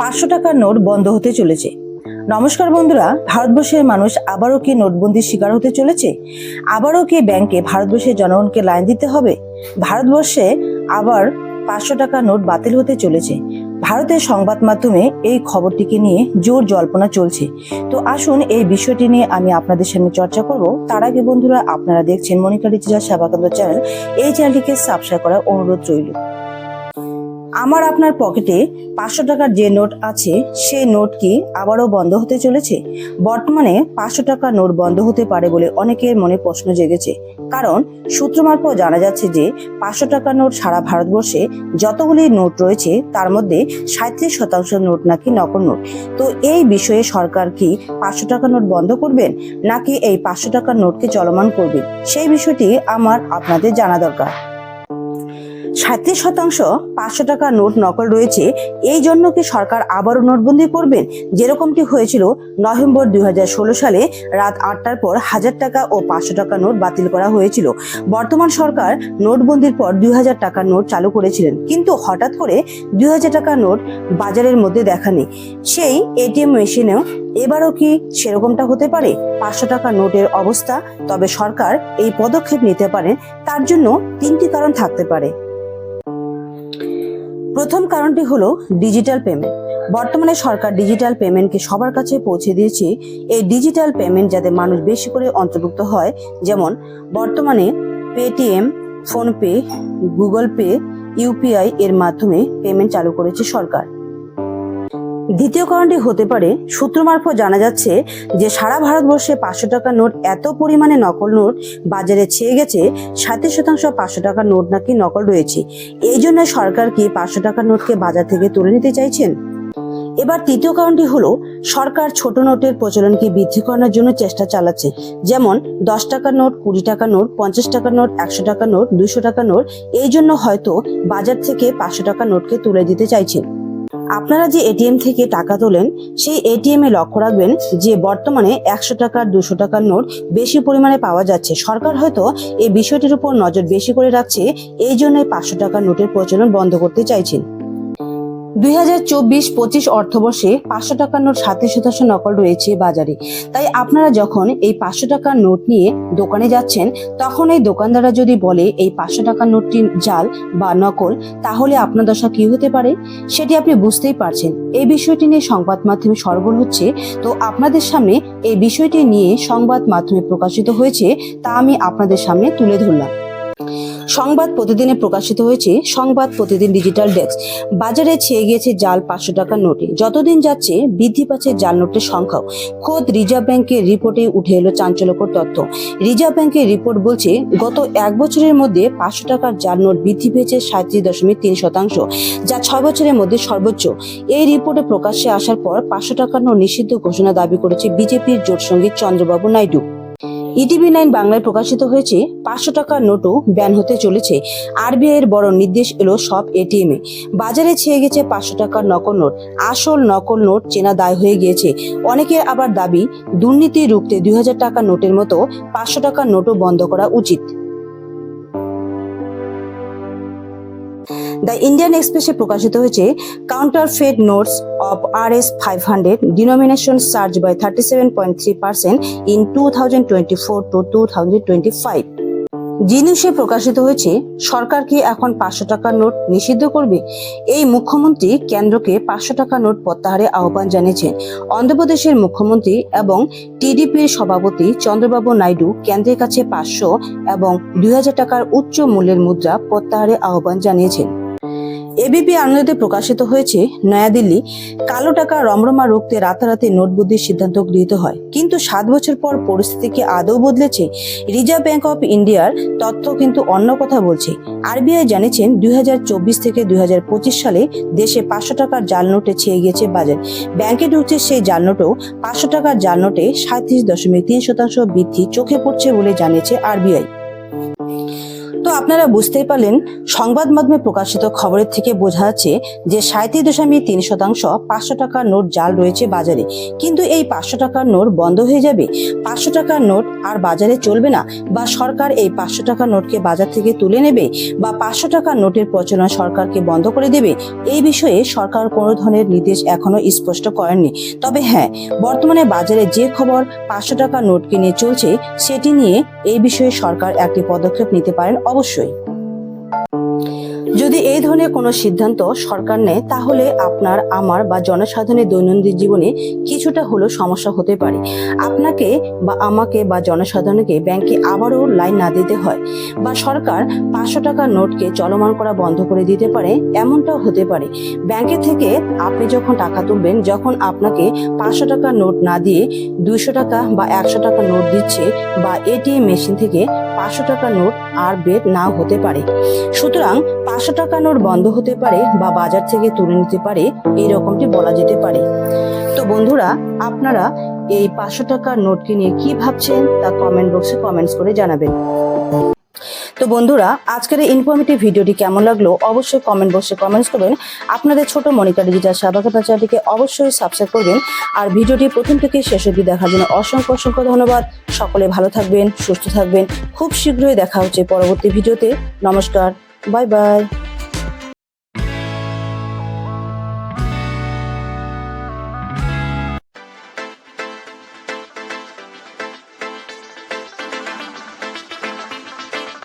পাঁচশো টাকার নোট বন্ধ হতে চলেছে। নমস্কার বন্ধুরা, ভারতবর্ষের মানুষ আবারও কি নোটবন্দির শিকার হতে চলেছে? আবারও কি ব্যাংকে ভারতবর্ষের জনগণকে লাইন দিতে হবে? ভারতবর্ষে আবার পাঁচশো টাকা নোট বাতিল হতে চলেছে। ভারতের সংবাদ মাধ্যমে এই খবরটিকে নিয়ে জোর জল্পনা চলছে। তো আসুন এই বিষয়টি নিয়ে আমি আপনাদের সামনে চর্চা করব। তার আগে বন্ধুরা, আপনারা দেখছেন মনিকা রিচিজা সেবাকান্ত চ্যানেল। এই চ্যানেলটিকে সাবস্ক্রাইব করার অনুরোধ রইল। আমার আপনার পকেটে পাঁচশো টাকার যে নোট আছে সেই নোট কি আবারও বন্ধ হতে চলেছে? বর্তমানে পাঁচশো টাকার নোট বন্ধ হতে পারে বলে অনেকের মনে প্রশ্ন জেগেছে। কারণ সূত্র মারফত জানা যাচ্ছে যে, পাঁচশো টাকার নোট সারা ভারতবর্ষে যতগুলি নোট রয়েছে, তার মধ্যে সাঁত্রিশ শতাংশ নোট নাকি নকল নোট। তো এই বিষয়ে সরকার কি পাঁচশো টাকার নোট বন্ধ করবেন, নাকি এই পাঁচশো টাকার নোটকে চলমান করবে? সেই বিষয়টি আমার আপনাদের জানা দরকার। সাঁত্রিশ শতাংশ পাঁচশো টাকা নোট নকল রয়েছে। এই জন্য কি সরকার আবারও নোটবন্দি করবেন? যেরকমটি হয়েছিল নভেম্বর দু হাজার ষোলো সালে রাত আটটার পর হাজার টাকা ও পাঁচশো টাকা নোট বাতিল করা হয়েছিল। বর্তমান সরকার নোটবন্দির পর দুই হাজার টাকার নোট চালু করেছিলেন। কিন্তু হঠাৎ করে দুই হাজার টাকার নোট বাজারের মধ্যে দেখা নেই। সেই এটিএম মেশিনেও এবারও কি সেরকমটা হতে পারে? পাঁচশো টাকা নোটের অবস্থা? তবে সরকার এই পদক্ষেপ নিতে পারেন তার জন্য তিনটি কারণ থাকতে পারে। প্রথম কারণটি হলো ডিজিটাল পেমেন্ট বর্তমানে সরকার ডিজিটাল পেমেন্টকে সবার কাছে পৌঁছে দিয়েছে। এই ডিজিটাল পেমেন্ট যাতে মানুষ বেশি করে অন্তর্ভুক্ত হয়, যেমন বর্তমানে Paytm PhonePe Google Pay UPI এর মাধ্যমে পেমেন্ট চালু করেছে সরকার। দ্বিতীয় কারণটি হতে পারে, সূত্র মারফত জানা যাচ্ছে যে সারা ভারতবর্ষে পাঁচশো টাকার নোট এত পরিমাণে নকল নোট বাজারে ছেয়ে গেছে ষাট শতাংশ পাঁচশো টাকার নোট নাকি নকল রয়েছে। এই জন্য সরকার কি পাঁচশো টাকার নোটকে বাজার থেকে তুলে নিতে চাইছেন? এবার তৃতীয় কারণটি হলো, সরকার ছোট নোটের প্রচলনকে বৃদ্ধি করানোর জন্য চেষ্টা চালাচ্ছে? যেমন, দশ টাকার নোট, কুড়ি টাকার নোট, পঞ্চাশ টাকার নোট, একশো টাকার নোট দুশো টাকার নোট, এই জন্য হয়তো বাজার থেকে পাঁচশো টাকার নোটকে তুলে দিতে চাইছেন। আপনারা যে এটিএম থেকে টাকা তোলেন, সেই এটিএম এ লক্ষ্য রাখবেন যে বর্তমানে একশো টাকার দুশো টাকার নোট বেশি পরিমাণে পাওয়া যাচ্ছে। সরকার হয়তো এই বিষয়টির উপর নজর বেশি করে রাখছে, এই জন্যই পাঁচশো টাকার নোটের প্রচলন বন্ধ করতে চাইছেন। দুই হাজার চব্বিশ পঁচিশ অর্থবর্ষে পাঁচশো টাকার নোট সাতত্রিশ শতাংশ নকল রয়েছে বাজারে। তাই আপনারা যখন এই পাঁচশো টাকার নোট নিয়ে দোকানে যাচ্ছেন, তখন এই দোকানদাররা যদি বলে এই পাঁচশো টাকার নোটটি জাল বা নকল, তাহলে আপনার দশা কি হতে পারে? সেটি আপনি বুঝতেই পারছেন। এই বিষয়টি নিয়ে সংবাদ মাধ্যমে সরবর হচ্ছে। তো আপনাদের সামনে এই বিষয়টি নিয়ে সংবাদ মাধ্যমে প্রকাশিত হয়েছে, তা আমি আপনাদের সামনে তুলে ধরলাম। সংবাদ প্রতিদিনে প্রকাশিত হয়েছে সংবাদ প্রতিদিন ডিজিটাল ডেস্ক। বাজারে ছেয়ে গিয়েছে জাল পাঁচশো টাকার নোটে। যতদিন যাচ্ছে, বৃদ্ধি পাচ্ছে জাল নোটের সংখ্যাও। খোদ রিজার্ভ ব্যাংকের রিপোর্টে উঠে এলো চাঞ্চল্যকর তথ্য। রিজার্ভ ব্যাংকের রিপোর্ট বলছে, গত এক বছরের মধ্যে পাঁচশো টাকার জাল নোট বৃদ্ধি পেয়েছে সাঁত্রিশ দশমিক তিন শতাংশ, যা ছয় বছরের মধ্যে সর্বোচ্চ। এই রিপোর্টে প্রকাশ্যে আসার পর পাঁচশো টাকার নোট নিষিদ্ধ ঘোষণা দাবি করেছে বিজেপির জোট সঙ্গী চন্দ্রবাবু নাইডু। ইটিভি নাইন বাংলায় প্রকাশিত হয়েছে। পাঁচশো টাকার নোটও ব্যান হতে চলেছে। আরবিআই এর বড় নির্দেশ এলো সব এটিএম এ। বাজারে ছেয়ে গেছে পাঁচশো টাকার নকল নোট। আসল নকল নোট চেনা দায় হয়ে গিয়েছে। অনেকের আবার দাবি দুর্নীতি রুখতে দুই টাকার নোটের মতো পাঁচশো টাকার নোটও বন্ধ করা উচিত। দ্য ইন্ডিয়ান এক্সপ্রেসে প্রকাশিত হয়েছে counterfeit notes of R S five hundred denomination surge by thirty seven point three percent in two thousand twenty four to two thousand twenty five জিনিসে প্রকাশিত হয়েছে, সরকার কি এখন পাঁচশো টাকার নোট নিষিদ্ধ করবে? এই মুখ্যমন্ত্রী কেন্দ্রকে পাঁচশো টাকা নোট প্রত্যাহারে আহ্বান জানিয়েছেন অন্ধ্রপ্রদেশের মুখ্যমন্ত্রী এবং টিডিপির সভাপতি চন্দ্রবাবু নাইডু কেন্দ্রের কাছে পাঁচশো এবং দুই হাজার টাকার উচ্চ মূল্যের মুদ্রা প্রত্যাহারে আহ্বান জানিয়েছেন। এবিপি আনন্দে প্রকাশিত হয়েছে নয়াদিল্লি। কালো টাকা রমরমা রুখতে রাতারাতি নোটবন্দির সিদ্ধান্ত গৃহীত হয়। কিন্তু সাত বছর পর পরিস্থিতিকে আদৌ বদলেছে রিজার্ভ ব্যাংক অফ ইন্ডিয়ার তথ্য কিন্তু অন্য কথা বলছে। আরবিআই জানিয়েছেন দুই হাজার চব্বিশ থেকে দুই হাজার পঁচিশ সালে দেশে পাঁচশো টাকার জাল নোটে ছেয়ে গিয়েছে বাজার। ব্যাংকে ঢুকছে সেই জাল নোটও পাঁচশো টাকার জাল নোটে সাঁত্রিশ দশমিক তিন শতাংশ বৃদ্ধি চোখে পড়ছে বলে জানিয়েছে আরবিআই। তো আপনারা বুঝতেই পারলেন, সংবাদ মাধ্যমে প্রকাশিত খবরের থেকে বোঝা যাচ্ছে যে সাঁত্রিশ দশমিক তিন শতাংশ পাঁচশো টাকার নোট জাল রয়েছে বাজারে। কিন্তু এই পাঁচশো টাকার নোট বন্ধ হয়ে যাবে? পাঁচশো টাকার নোট আর বাজারে চলবে না? বা সরকার এই পাঁচশো টাকার নোটকে বাজার থেকে তুলে নেবে? বা পাঁচশো টাকার নোটের প্রচলন সরকারকে বন্ধ করে দেবে? এই বিষয়ে সরকার কোনো ধরনের নির্দেশ এখনও স্পষ্ট করেননি। তবে হ্যাঁ বর্তমানে বাজারে যে খবর পাঁচশো টাকার নোটকে নিয়ে চলছে, সেটি নিয়ে এই বিষয়ে সরকার একটি পদক্ষেপ নিতে পারেন। অবশ্যই। যদি এই ধরনের কোনো সিদ্ধান্ত সরকার নেয়, তাহলে আপনার, আমার বা জনসাধারণের দৈনন্দিন জীবনে কিছুটা হলেও সমস্যা হতে পারে। আপনাকে বা আমাকে বা জনসাধারণকে ব্যাংকে আবারও লাইন না দিতে হয় বা সরকার পাঁচশো টাকার নোটকে চলমান করা বন্ধ করে দিতে পারে, এমনটাও হতে পারে। ব্যাংকে থেকে আপনি যখন টাকা তুলবেন, যখন আপনাকে পাঁচশো টাকার নোট না দিয়ে দুইশো টাকা বা একশো টাকার নোট দিচ্ছে বা এটিএম মেশিন থেকে পাঁচশো টাকার নোট আর বের নাও হতে পারে। সুতরাং পাঁচশো টাকা নোট বন্ধ হতে পারে বা বাজার থেকে তুলে নিতে পারে, এই রকমটি বলা যেতে পারে। তো বন্ধুরা, আপনারা এই পাঁচশো টাকার নোটকে নিয়ে কি ভাবছেন তা কমেন্ট বক্সে কমেন্টস করে জানাবেন। তো বন্ধুরা, আজকের এই ইনফরমেটিভ ভিডিওটি কেমন লাগল অবশ্যই কমেন্ট বক্সে কমেন্টস করবেন। আপনাদের ছোট মনিকা ডিজিটাল সাবাকতা চ্যানেলটিকে অবশ্যই সাবস্ক্রাইব করবেন। আর ভিডিওটি প্রথম থেকে শেষ অবধি দেখার জন্য অসংখ্য অসংখ্য ধন্যবাদ। সকলে ভালো থাকবেন, সুস্থ থাকবেন। খুব শীঘ্রই দেখা হচ্ছে পরবর্তী ভিডিওতে নমস্কার বাই বাই